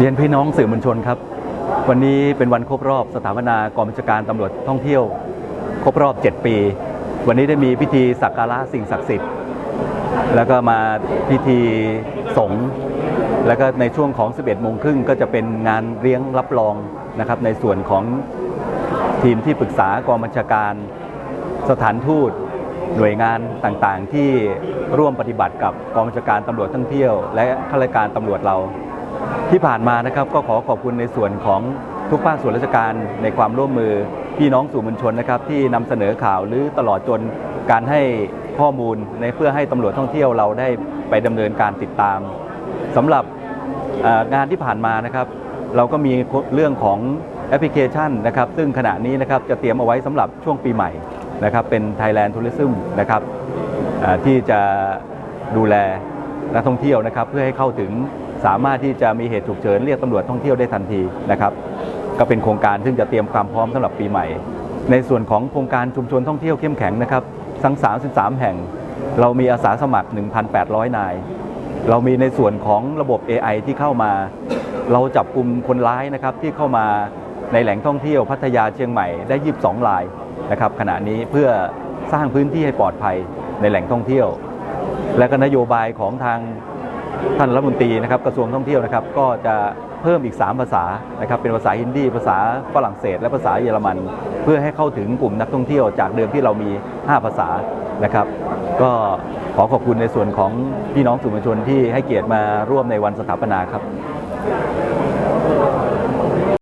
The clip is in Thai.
เรียนพี่น้องสื่อมวลชนครับ วันนี้เป็นวันครบรอบสถาปนากองบัญชาการตำรวจท่องเที่ยว ครบรอบ 7 ปี วันนี้ได้มีพิธีสักการะสิ่งศักดิ์สิทธิ์ แล้วก็มาพิธีสงฆ์แล้วก็ในช่วงของ 11 โมงครึ่งก็จะเป็นงานเลี้ยงรับรองนะครับ ในส่วนของทีมที่ปรึกษากองบัญชาการสถานทูตหน่วยงานต่างๆ ที่ร่วมปฏิบัติกับกองบัญชาการตำรวจท่องเที่ยว และข้าราชการตำรวจเรา ที่ผ่านมานะครับก็ขอขอบคุณในส่วนของทุกภาคส่วนราชการในความร่วมมือพี่น้องสู่อมวลชนนะครับที่นำเสนอข่าวหรือตลอดจนการให้ข้อมูลในเพื่อให้ตำรวจท่องเที่ยวเราได้ไปดำเนินการติดตามสำหรับงานที่ผ่านมานะครับเราก็มีเรื่องของแอปพลิเคชันนะครับซึ่งขณะนี้นะครับจะเตรียมเอาไว้สำหรับช่วงปีใหม่นะครับเป็น Thailand Tourism นะครับที่จะดูแลนักท่องเที่ยวนะครับเพื่อให้เข้าถึง สามารถที่จะมีเหตุฉุกเฉินเรียกตำรวจท่องเที่ยวได้ทันทีนะครับ ก็เป็นโครงการซึ่งจะเตรียมความพร้อมสำหรับปีใหม่ ในส่วนของโครงการชุมชนท่องเที่ยวเข้มแข็งนะครับทั้ง 33 แห่ง เรามีอาสาสมัคร 1,800 นาย เรามีในส่วนของระบบ AI ที่เข้ามา เราจับกลุ่มคนร้ายนะครับที่เข้ามาในแหล่งท่องเที่ยวพัทยาเชียงใหม่ได้ 22รายนะครับขณะนี้เพื่อสร้างพื้นที่ให้ปลอดภัยในแหล่งท่องเที่ยว และก็นโยบายของทาง ท่านรัฐมนตรีนะครับกระทรวงท่องเที่ยวนะครับก็จะเพิ่มอีก 3 ภาษานะครับเป็นภาษาฮินดี ภาษาฝรั่งเศส และภาษาเยอรมัน เพื่อให้เข้าถึงกลุ่มนักท่องเที่ยวจากเดิมที่เรามี 5 ภาษานะครับ ก็ขอขอบคุณในส่วนของพี่น้องสื่อมวลชนที่ให้เกียรติมาร่วมในวันสถาปนาครับ